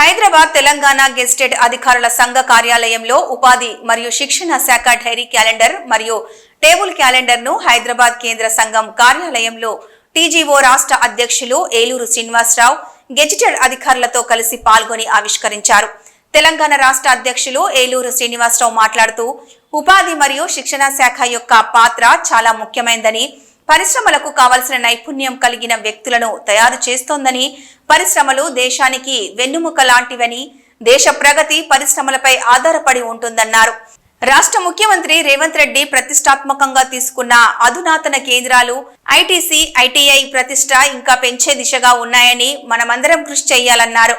హైదరాబాద్ తెలంగాణ గెస్టెడ్ అధికారుల సంఘ కార్యాలయంలో ఉపాధి మరియు శిక్షణ శాఖ డైరీ క్యాలెండర్ మరియు టేబుల్ క్యాలెండర్ను హైదరాబాద్ కేంద్ర సంఘం కార్యాలయంలో టీజీఓ రాష్ట్ర అధ్యక్షులు ఏలూరు శ్రీనివాసరావు గెజిటెడ్ అధికారులతో కలిసి పాల్గొని ఆవిష్కరించారు. తెలంగాణ రాష్ట్ర అధ్యక్షులు ఏలూరు శ్రీనివాసరావు మాట్లాడుతూ ఉపాధి మరియు శిక్షణ శాఖ యొక్క పాత్ర చాలా ముఖ్యమైనదని పరిశ్రమలకు కావలసిన నైపుణ్యం కలిగిన వ్యక్తులను తయారు చేస్తోందని పరిశ్రమలు దేశానికి వెన్నుముక లాంటివని దేశ ప్రగతి పరిశ్రమలపై ఆధారపడి ఉంటుందన్నారు. రాష్ట్ర ముఖ్యమంత్రి రేవంత్ రెడ్డి ప్రతిష్టాత్మకంగా తీసుకున్న అధునాతన కేంద్రాలు ఐటీసీ ఐటీఐ ప్రతిష్ట ఇంకా పెంచే దిశగా ఉన్నాయని మనమందరం కృషి చేయాలన్నారు.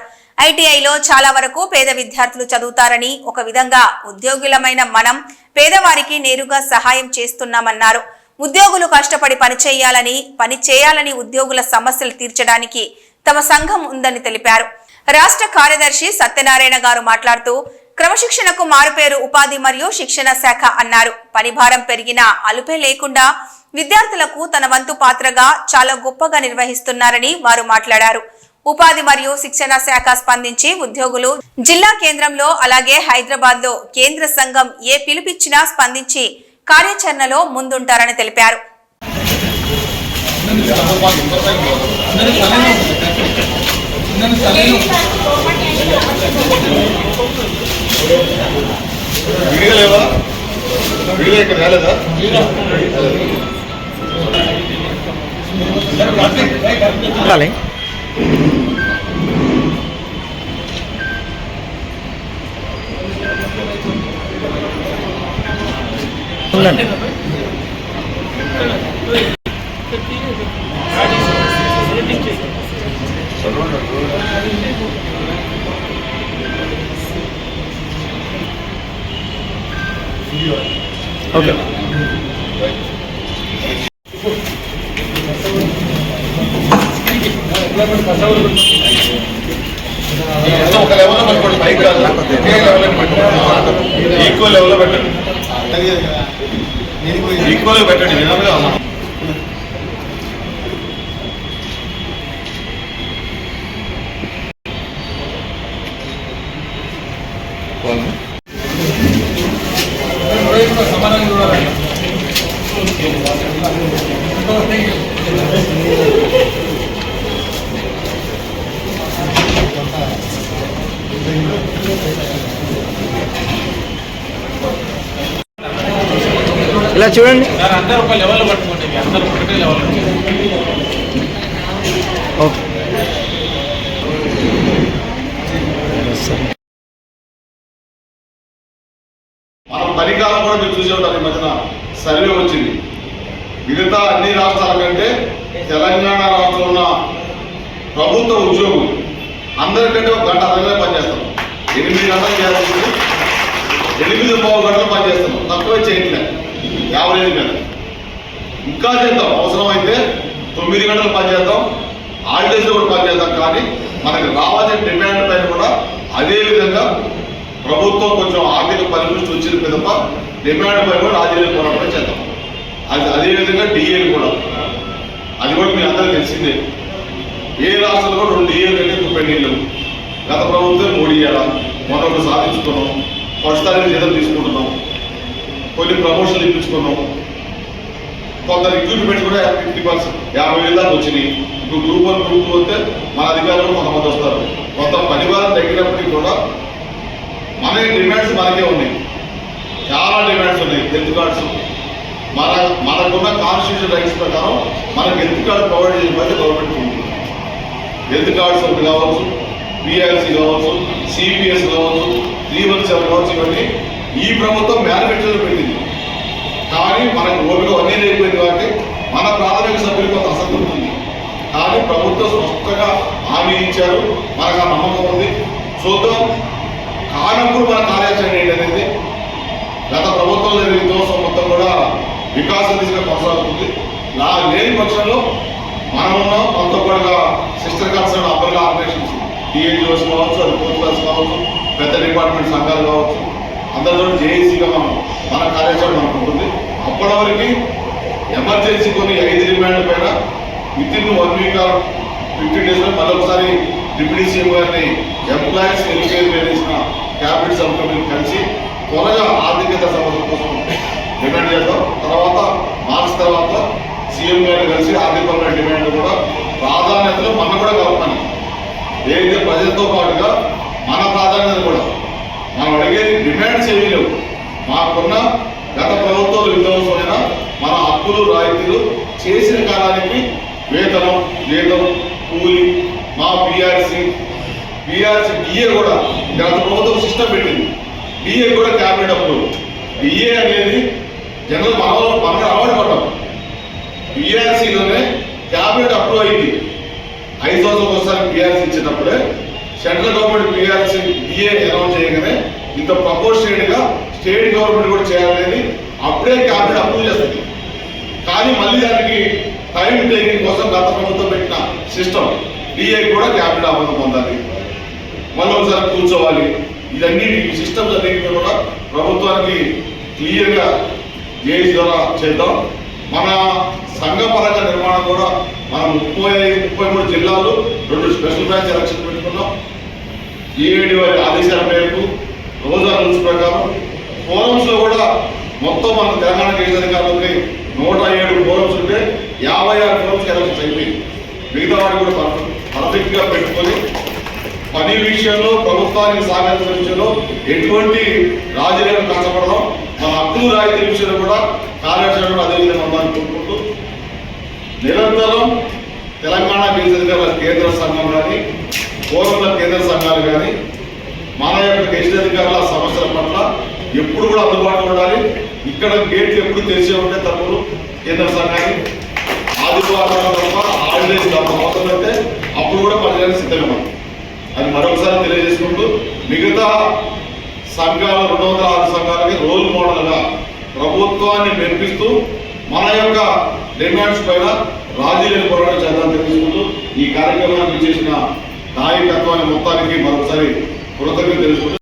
ఐటీఐలో చాలా వరకు పేద విద్యార్థులు చదువుతారని ఒక విధంగా ఉద్యోగులమైన మనం పేదవారికి నేరుగా సహాయం చేస్తున్నామన్నారు. ఉద్యోగులు కష్టపడి పని చేయాలని పని చేయాలని ఉద్యోగుల సమస్యలు తీర్చడానికి తమ సంఘం ఉందని తెలిపారు. రాష్ట్ర కార్యదర్శి సత్యనారాయణ గారు మాట్లాడుతూ క్రమశిక్షణకు మారుపేరు ఉపాధి మరియు శిక్షణ శాఖ అన్నారు. పనిభారం పెరిగినా అలుపే లేకుండా విద్యార్థులకు తన వంతు పాత్రగా చాలా గొప్పగా నిర్వహిస్తున్నారని వారు మాట్లాడారు. ఉపాధి మరియు శిక్షణ శాఖ స్పందించి ఉద్యోగులు జిల్లా కేంద్రంలో అలాగే హైదరాబాద్లో కేంద్ర సంఘం ఏ పిలుపిచ్చినా స్పందించి కార్యాచరణలో ముందుంటారని తెలిపారు. ఉండాలి ఉండండి ఓకే. ఒక లెవెల్లో పట్టుకోండి పైకి రాదు ఒకే లెవెల్లో పట్టుకోండి ఈక్వల్ లెవెల్లో పెట్టండి ఈక్వల్ పెట్టండి విధంగా ఇలా చూడండి సార్ అందరూ ఒక లెవెల్ పట్టుకోండి ఇవి అందరూ ఒకటే లెవెల్ ఓకే. మనం పరికాలం కూడా మీరు చూసే ఉంటారు ఈ మధ్యన సర్వే వచ్చింది. మిగతా అన్ని రాష్ట్రాల కంటే తెలంగాణ రాష్ట్రంలో ఉన్న ప్రభుత్వ ఉద్యోగులు అందరికంటే ఒక గంట అదనంగా పనిచేస్తాం ఎనిమిది గంటలు చేయాల్సింది ఎనిమిది పావు గంటలు పనిచేస్తాం తక్కువ చేయట్లేదు యాభై ఐదు గంటలు ఇంకా చేద్దాం. అవసరమైతే తొమ్మిది గంటలు పనిచేద్దాం హాలిడేస్ కూడా పనిచేద్దాం కానీ మనకి రావాల్సిన డిమాండ్ పైన కూడా అదే విధంగా ప్రభుత్వం కొంచెం ఆర్థిక పరిపుష్టి వచ్చిన పిదప డిమాండ్ పైన కూడా రాజీనామా పోరాటం చేద్దాం. అది అదే విధంగా డిఏలు కూడా. అది కూడా మీ అందరికీ తెలిసిందే. ఏ రాష్ట్రంలో కూడా రెండు డిఏలు కంటే ఎక్కువ పెండింగ్ గత ప్రభుత్వం మూడు ఇయ్యాల మొన్న సాధించుకున్నాం. ఫస్ట్ తారీఖు జీతం తీసుకుంటున్నాం. కొన్ని ప్రమోషన్లు ఇప్పించుకున్నాం. కొంత రిక్రూట్మెంట్ కూడా ఫిఫ్టీ పర్సెంట్ యాభై వేల దాకా వచ్చినాయి. ఇప్పుడు గ్రూప్ వన్ గ్రూప్ టూ వస్తే మన అధికారులు కొంతమంది వస్తారు. కొంత పనివారం తగ్గినప్పటికీ కూడా మన డిమాండ్స్ మనకే ఉన్నాయి. చాలా డిమాండ్స్ ఉన్నాయి హెల్త్ కార్డ్స్ మన మనకున్న కాన్స్టిట్యూషన్ రైట్స్ ప్రకారం మనకు హెల్త్ కార్డు ప్రొవైడ్ చేయబడి గవర్నమెంట్ ఉంది. హెల్త్ కార్డ్స్ ఒకటి కావచ్చు పిఆర్సీ కావచ్చు సిపిఎస్ కావచ్చు త్రీ వన్ సెవెన్ కావచ్చు ఇవన్నీ ఈ ప్రభుత్వం మ్యానుఫ్యాక్చర్ కానీ మనకు ఓపిక అన్నీ లేకపోయింది కాబట్టి మన ప్రాథమిక సభ్యులకు కొంత అసంతృప్తి ఉంది. కానీ ప్రభుత్వం స్పష్టంగా హామీ ఇచ్చారు. మనకు ఆ నమ్మకం ఉంది. చూద్దాం. కానప్పుడు మన కార్యాచరణ ఏంటనేది. గత ప్రభుత్వం జరిగిన దోషం మొత్తం కూడా వికాసం దిశగా కొనసాగుతుంది. నా లేని పక్షంలో మనం కొంత కూడా సిస్టర్ కన్సర్న్ అబ్బర్గా ఆపరేషన్స్ డిఎన్జిఓస్ కావచ్చు అది ఫోర్త్ కావచ్చు పెద్ద డిపార్ట్మెంట్ సంఘాలు కావచ్చు అందరితో జేఏసీగా మనం మన కార్యాచరణ మనకు ఉంటుంది అప్పటి వరకు ఎమర్జెన్సీ కొన్ని ఐదు డిమాండ్ పైన with in one week or fifteen డేస్లో మరొకసారి ఒకసారి డిప్యూటీ సీఎం గారిని ఎంప్లాయీస్ వెల్ఫేర్ వేసిన క్యాబినెట్ సబ్ కలిసి త్వరగా ఆర్థికత సమస్య కోసం డిమాండ్ చేద్దాం. తర్వాత మార్చి తర్వాత సీఎం గారిని కలిసి ఆర్థికపరమైన డిమాండ్ కూడా ప్రాధాన్యతలో మన కూడా కలపాలి ఏదైతే ప్రజలతో పాటుగా మన ప్రాధాన్యత కూడా మనం అడిగేది డిమాండ్స్ ఏమీ లేవు. మాకున్న గత ప్రభుత్వాలు విధ్వంసమైన మన హక్కులు రాయితీలు చేసిన కాలానికి వేతనం జీతం కూలి మా పిఆర్సి బీఆర్సీ డిఏ కూడా గత ప్రభుత్వం సిస్టమ్ పెట్టింది. డిఏ కూడా క్యాబినెట్ అప్రూవ్ డిఏ అనేది జనరల్ మనలో మనకు అలవాటు పడ్డాం బీఆర్సీలోనే క్యాబినెట్ అప్రూవ్ అయింది. ఐదు సంవత్సరాలు ఒకసారి బీఆర్సీ ఇచ్చినప్పుడే central government BRC DA announce చేయగానే ఇంత ప్రపోర్షనేట్గా స్టేట్ గవర్నమెంట్ కూడా చేయాలనేది అప్పుడే క్యాబినెట్ అప్రూవ్ చేస్తుంది. కానీ మళ్ళీ దానికి టైం టేకింగ్ కోసం గత ప్రభుత్వం పెట్టిన సిస్టమ్ డిఏ కూడా క్యాపిటల్ ఆమోదం పొందాలి. మళ్ళీ ఒకసారి కూర్చోవాలి. ఇవన్నీ ఈ సిస్టమ్స్ అన్నింటినీ కూడా ప్రభుత్వానికి క్లియర్గా జేఏసీ ద్వారా చేద్దాం. మన సంఘపరంగా నిర్మాణం కూడా మనం ముప్పై ముప్పై మూడు జిల్లాలు రెండు స్పెషల్ బ్రాంచ్ ఎలక్షన్ పెట్టుకున్నాం. ఏడు వారి ఆదేశాల మేరకు రోజా రూల్స్ ప్రకారం ఫోరమ్స్లో కూడా మొత్తం మన తెలంగాణ కేంద్ర అధికారులకి నూట ఏడు ఫోరమ్స్ ఉంటే యాభై కరెక్ట్ అయిపోయింది మిగతా వాడు కూడా పర్ఫెక్ట్గా పెట్టుకొని పని విషయంలో ప్రభుత్వానికి సహకరించిన విషయంలో ఎటువంటి రాజీలను కష్టపడడం మన హక్కులు రాయితీ విషయంలో కూడా కార్యాచరణ అదే విధంగా ఉందని కోరుకుంటూ నిరంతరం తెలంగాణ కేంద్ర కేంద్ర సంఘం కానీ పూర్వంలో కేంద్ర సంఘాలు కానీ మన యొక్క దేశ అధికారుల సమస్యల పట్ల ఎప్పుడు కూడా అందుబాటులో ఉండాలి. ఇక్కడ గేట్లు ఎప్పుడు తెరిచే ఉంటే తప్పులు కేంద్ర సంఘాన్ని ఆదివారం తప్ప హాలిడేస్ తప్ప అవసరమైతే అప్పుడు కూడా పనిచేయడానికి సిద్ధమే అది మరొకసారి తెలియజేసుకుంటూ మిగతా సంఘాలు రెండు వందల ఆరు సంఘాలకి రోల్ మోడల్గా ప్రభుత్వాన్ని మెప్పిస్తూ మన యొక్క డిమాండ్స్ పైన రాజీలేని పోరాటం చేద్దాం తెలుసుకుంటూ ఈ కార్యక్రమానికి చేసిన నాయకత్వాన్ని మొత్తానికి మరొకసారి కృతజ్ఞత తెలుసుకుంటూ